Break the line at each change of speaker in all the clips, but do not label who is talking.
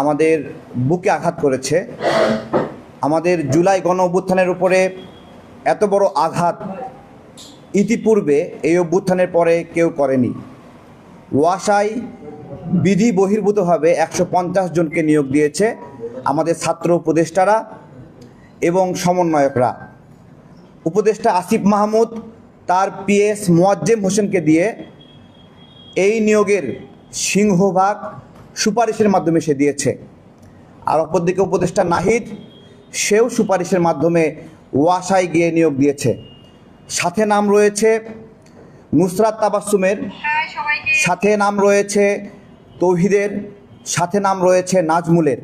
আমাদের বুকে আঘাত করেছে। আমাদের জুলাই গণ অভ্যুত্থানের উপরে এত বড় আঘাত ইতিপূর্বে এই অভ্যুত্থানের পরে কেউ করেনি। ওয়াসায় বিধি বহির্ভূতভাবে একশো পঞ্চাশ জনকে নিয়োগ দিয়েছে আমাদের ছাত্র উপদেষ্টারা এবং সমন্বয়করা। উপদেষ্টা আসিফ মাহমুদ, তার পিএস মোয়াজ্জেম হোসেনকে দিয়ে এই নিয়োগের সিংহভাগ সুপারিশের মাধ্যমে সে দিয়েছে। আর অপরদিকে উপদেষ্টা নাহিদ, সেও সুপারিশের মাধ্যমে ওয়াসায় গিয়ে নিয়োগ দিয়েছে। সাথে নাম রয়েছে নুসরাত তাবাসুমের সাথে নাম রয়েছে তৌহিদের, সাথে নাম রয়েছে নাজমুলের।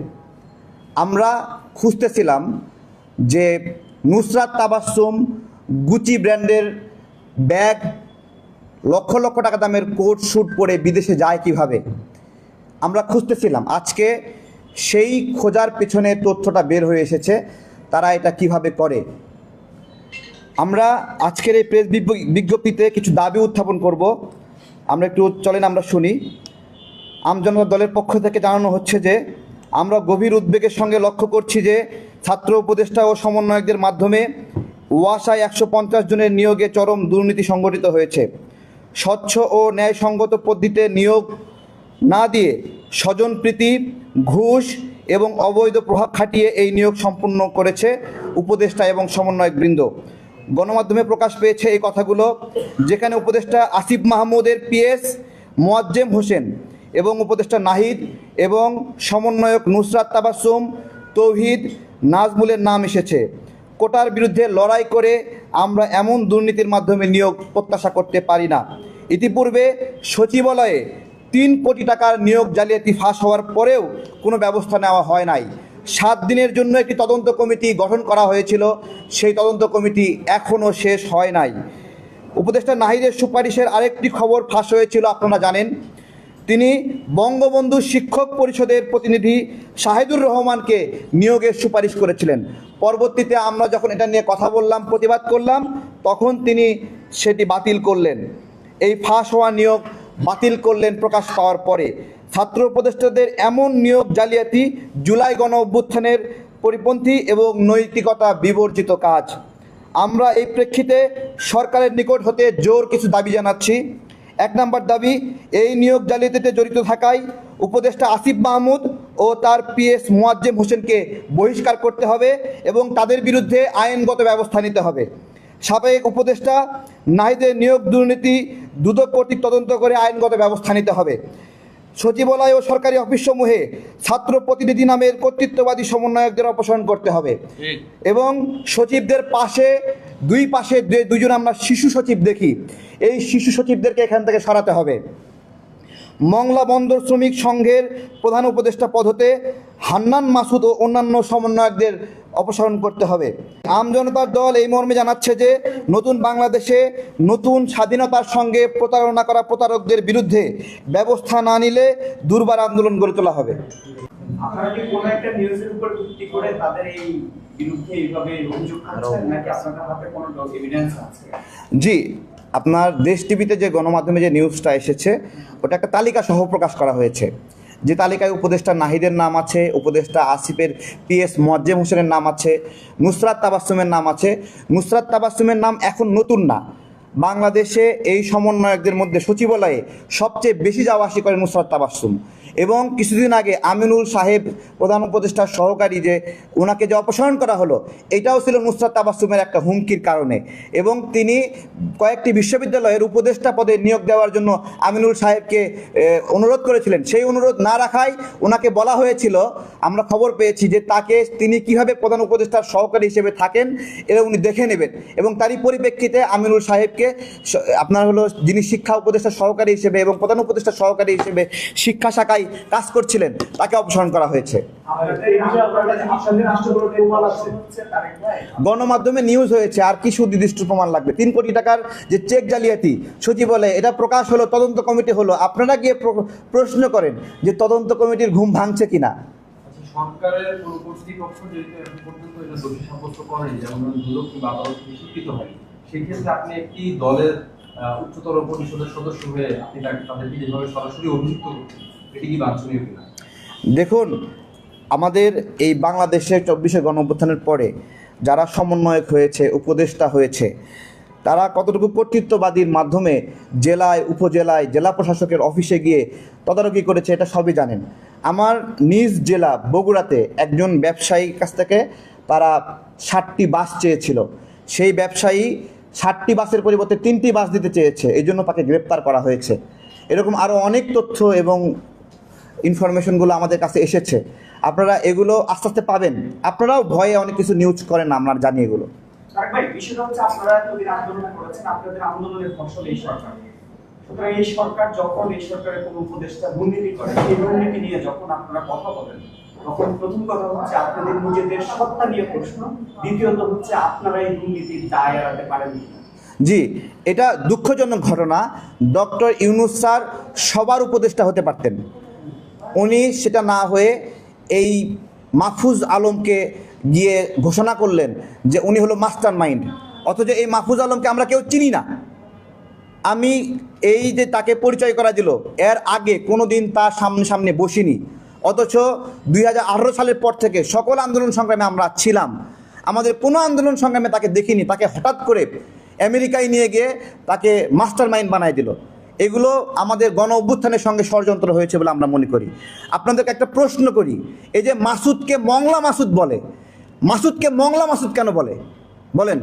আমরা খুঁজতেছিলাম যে নুসরাত তাবাসুম গুচি ব্র্যান্ডের ব্যাগ লক্ষ লক্ষ টাকা দামের কোট শ্যুট পরে বিদেশে যায় কীভাবে। আমরা খুঁজতেছিলাম, আজকে সেই খোঁজার পিছনে তথ্যটা বের হয়ে এসেছে, তারা এটা কীভাবে করে। আমরা আজকের এই প্রেস বিজ্ঞপ্তিতে কিছু দাবি উত্থাপন করব। আমরা একটু চলেন, আমরা শুনি। আমজনতা দলের পক্ষ থেকে জানানো হচ্ছে যে, আমরা গভীর উদ্বেগের সঙ্গে লক্ষ্য করছি যে, ছাত্র উপদেষ্টা ও সমন্বয়কদের মাধ্যমে ওয়াসায় একশো পঞ্চাশ জনের নিয়োগে চরম দুর্নীতি সংগঠিত হয়েছে। স্বচ্ছ ও ন্যায়সঙ্গত পদ্ধতিতে নিয়োগ না দিয়ে স্বজনপ্রীতি ঘুষ এবং অবৈধ প্রভাব খাটিয়ে এই নিয়োগ সম্পূর্ণ করেছে উপদেষ্টা এবং সমন্বয়ক বৃন্দ। গণমাধ্যমে প্রকাশ পেয়েছে এই কথাগুলো, যেখানে উপদেষ্টা আসিফ মাহমুদের পিএস মোয়াজ্জেম হোসেন এবং উপদেষ্টা নাহিদ এবং সমন্বয়ক নুসরাত তাবাসুম তৌহিদ নাজমুলের নাম এসেছে। কোটার বিরুদ্ধে লড়াই করে আমরা এমন দুর্নীতির মাধ্যমে নিয়োগ প্রত্যাশা করতে পারি না। ইতিপূর্বে সচিবালয়ে তিন কোটি টাকার নিয়োগ জালিয়াতি ফাঁস হওয়ার পরেও কোনো ব্যবস্থা নেওয়া হয় নাই। সাত দিনের জন্য একটি তদন্ত কমিটি গঠন করা হয়েছিল, সেই তদন্ত কমিটি এখনও শেষ হয় নাই। উপদেষ্টা নাহিদের সুপারিশের আরেকটি খবর ফাঁস হয়েছিল, আপনারা জানেন। তিনি বঙ্গবন্ধু শিক্ষক পরিষদের প্রতিনিধি শাহিদুর রহমানকে নিয়োগের সুপারিশ করেছিলেন। পরবর্তীতে আমরা যখন এটা নিয়ে কথা বললাম, প্রতিবাদ করলাম, তখন তিনি সেটি বাতিল করলেন। এই ফাঁস হওয়া নিয়োগ বাতিল করলেন প্রকাশ পাওয়ার পরে। ছাত্র উপদেষ্টাদের এমন নিয়োগ জালিয়াতি, জুলাই গণ অভ্যুত্থানের পরিপন্থী এবং নৈতিকতা বিবর্জিত কাজ। আমরা এই প্রেক্ষিতে সরকারের নিকট হতে জোর কিছু দাবি জানাচ্ছি। এক নম্বর দাবি, এই নিয়োগ জালিয়াতিতে জড়িত থাকায় উপদেষ্টা আসিফ মাহমুদ ও তার পিএস মোয়াজ্জেম হোসেনকে বহিষ্কার করতে হবে এবং তাদের বিরুদ্ধে আইনগত ব্যবস্থা নিতে হবে। সাবেক উপদেষ্টা নাহিদের নিয়োগ দুর্নীতি দুদক কর্তৃক তদন্ত করে আইনগত ব্যবস্থা নিতে হবে। সচিবালয় ও সরকারি অফিসসমূহে ছাত্র প্রতিনিধি নামের কর্তৃত্ববাদী সমন্বয়কদের অপসারণ করতে হবে। এবং সচিবদের পাশে দুই পাশে দুজন আমরা শিশু সচিব দেখি এই শিশু সচিবদেরকে এখান থেকে সরাতে হবে। মংলা বন্দর শ্রমিক সংঘের প্রধান উপদেষ্টা পদ হতে হান্নান মাসুদ ও অন্যান্য সমন্বয়কদের অপসারণ করতে হবে। আমজনতার দল এই মর্মে জানাচ্ছে যে নতুন বাংলাদেশে নতুন স্বাধীনতার সঙ্গে প্রতারণা করা প্রতারকদের বিরুদ্ধে ব্যবস্থা না নিলে দুর্বার আন্দোলন গড়ে তোলা হবে। জি আপনার দেশ টিভিতে যে গণমাধ্যমে যে নিউজটা এসেছে ওটা একটা তালিকা সহ প্রকাশ করা হয়েছে। যে তালিকায় উপদেষ্টা নাহিদের নাম আছে, উপদেষ্টা আসিফের পি এস মোয়াজ্জেম হোসেনের নাম আছে, নুসরাত তাবাসুমের নাম আছে। নুসরাত তাবাসুমের নাম এখন নতুন না। বাংলাদেশে এই সমন্বয়কদের মধ্যে সচিবালয়ে সবচেয়ে বেশি যাওয়া আসি করে নুসরাত তাবাসুম এবং কিছুদিন আগে আমিনুল সাহেব প্রধান উপদেষ্টার সহকারী যে ওনাকে যে অপসারণ করা হলো, এটাও ছিল নুসরাত তাবাসুমের একটা হুমকির কারণে। এবং তিনি কয়েকটি বিশ্ববিদ্যালয়ের উপদেষ্টা পদে নিয়োগ দেওয়ার জন্য আমিনুল সাহেবকে অনুরোধ করেছিলেন। সেই অনুরোধ না রাখায় ওনাকে বলা হয়েছিল, আমরা খবর পেয়েছি যে তাকে তিনি কীভাবে প্রধান উপদেষ্টার সহকারী হিসেবে থাকেন এটা উনি দেখে নেবেন। এবং তারই পরিপ্রেক্ষিতে আমিনুল সাহেবকে স- আপনার হলো যিনি শিক্ষা উপদেষ্টা সহকারী হিসেবে এবং প্রধান উপদেষ্টা সহকারী হিসেবে শিক্ষা শাখায় কাজ করছিলেন, তাকে অপসারণ করা হয়েছে। গণমাধ্যমে নিউজ হয়েছে, আর কি সুনির্দিষ্ট প্রমাণ লাগবে? তিন কোটি টাকার যে চেক জালিয়াতি সচিবালয়ে এটা প্রকাশ হলো, তদন্ত কমিটি হলো। আপনারা গিয়ে প্র- প্রশ্ন করেন যে তদন্ত কমিটির ঘুম ভাঙছে কিনা।
সরকারের কর্তৃপক্ষ যেহেতু এখন পর্যন্ত এটা দোষী সাব্যস্ত করেনি, যেমন দুদক কিংবা আদালত থেকে হয়নি। সেক্ষেত্রে আপনি একটি দলের উচ্চতর পরিষদের সদস্য হয়ে আপনি তাদেরকে যেভাবে সরাসরি অভিযুক্ত এটি কি বাঞ্ছনীয় কিনা?
দেখুন, আমাদের এই বাংলাদেশের চব্বিশে গণ অভ্যুত্থানের পরে যারা সমন্বয়ক হয়েছে, উপদেষ্টা হয়েছে, তারা কতটুকু কর্তৃত্ববাদীর মাধ্যমে জেলায়, উপজেলায়, জেলা প্রশাসকের অফিসে গিয়ে তদারকি করেছে, এটা সবই জানেন। আমার নিজ জেলা বগুড়াতে একজন ব্যবসায়ীর কাছ থেকে তারা ষাটটি বাস চেয়েছিল। সেই ব্যবসায়ী ষাটটি বাসের পরিবর্তে তিনটি বাস দিতে চেয়েছে, এই জন্য তাকে গ্রেপ্তার করা হয়েছে। এরকম আরও অনেক তথ্য এবং ইনফরমেশনগুলো আমাদের কাছে এসেছে। আপনারা এগুলো আস্তে আস্তে পাবেন। আপনারাও ভয়ে অনেক কিছু নিউজ করেন, আমরা জানি এগুলো।
এই সরকার। যখন এই সরকারের কোনো উপদেষ্টা দুর্নীতি করে এই দুর্নীতি নিয়ে যখন আপনারা কথা বলেন তখন প্রথম কথা হচ্ছে আপনাদের নিজেদের সত্তা নিয়ে প্রশ্ন। দ্বিতীয়ত হচ্ছে আপনারা এই দুর্নীতির দায় এড়াতে পারেন
জি, এটা দুঃখজনক ঘটনা। ডক্টর ইউনুস স্যার সবার উপদেষ্টা হতে পারতেন। উনি সেটা না হয়ে এই মাহফুজ আলমকে গিয়ে ঘোষণা করলেন যে উনি হলো মাস্টার মাইন্ড অথচ এই মাহফুজ আলমকে আমরা কেউ চিনি না। আমি এই যে তাকে পরিচয় করা দিল, এর আগে কোনো দিন তার সামনে সামনে বসিনি। অথচ দুই হাজার আঠারো সালের পর থেকে সকল আন্দোলন সংগ্রামে আমরা ছিলাম। আমাদের কোনো আন্দোলন সংগ্রামে তাকে দেখিনি। তাকে হঠাৎ করে আমেরিকায় নিয়ে গিয়ে তাকে মাস্টার মাইন্ড বানায় দিল। এগুলো আমাদের গণ অভ্যুত্থানের সঙ্গে ষড়যন্ত্র হয়েছে বলে আমরা মনে করি। আপনাদেরকে একটা প্রশ্ন করি। এই যে মাসুদকে মংলা মাসুদ বলে, মাসুদকে মংলা মাসুদ কেন বলে? বলেন।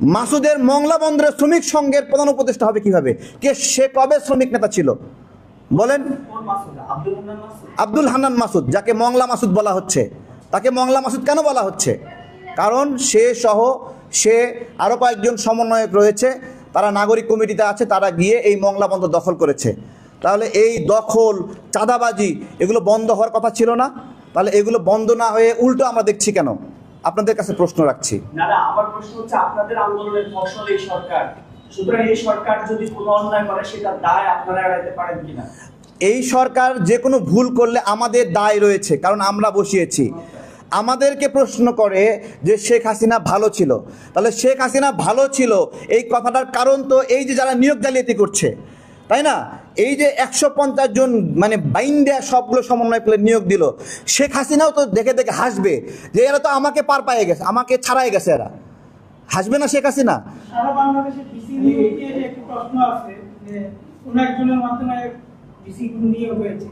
মাসুদের মংলা বন্দরের শ্রমিক সংঘের প্রধান উপদেষ্টা হবে কীভাবে? কে? সে কবে শ্রমিক নেতা ছিল? বলেন।
আব্দুল হান্নান মাসুদ,
যাকে মংলা মাসুদ বলা হচ্ছে। তাকে মংলা মাসুদ কেন বলা হচ্ছে? কারণ সে সহ সে আরও কয়েকজন সমন্বয়ক রয়েছে, তারা নাগরিক কমিটিতে আছে, তারা গিয়ে এই মংলা বন্দর দখল করেছে। তাহলে এই দখল, চাঁদাবাজি, এগুলো বন্ধ হওয়ার কথা ছিল না? তাহলে এগুলো বন্ধ না হয়ে উল্টো আমরা দেখছি কেন? আপনাদের কাছে প্রশ্ন রাখছি।
আমার প্রশ্ন হচ্ছে, আপনাদের আন্দোলনের ফসল এই সরকার। সুতরাং এই সরকার যদি কোনো অন্যায় করে সেটা দায় আপনারা এড়াইতে পারেন কিনা?
এই সরকার যে কোনো ভুল করলে আমাদের দায় রয়েছে, কারণ আমরা বসিয়েছি। আমাদেরকে প্রশ্ন করে যে শেখ হাসিনা ভালো ছিল। তাহলে শেখ হাসিনা ভালো ছিল, এই কথাটার কারণ তো এই যে যারা নিয়োগ জালিয়াতি করছে, তাই না? এই যে একশো পঞ্চাশ জন মানে বাইন্ডে সবগুলো সমন্বয় করে নিয়োগ দিল, শেখ হাসিনাও তো দেখে দেখে হাসবে যে এরা তো আমাকে পার পায়ে গেছে, আমাকে ছাড়াই গেছে এরা। হাসবে না শেখ হাসিনা?
সারা বাংলাদেশে নিয়ে আছে মাধ্যমে নিয়োগ হয়েছে?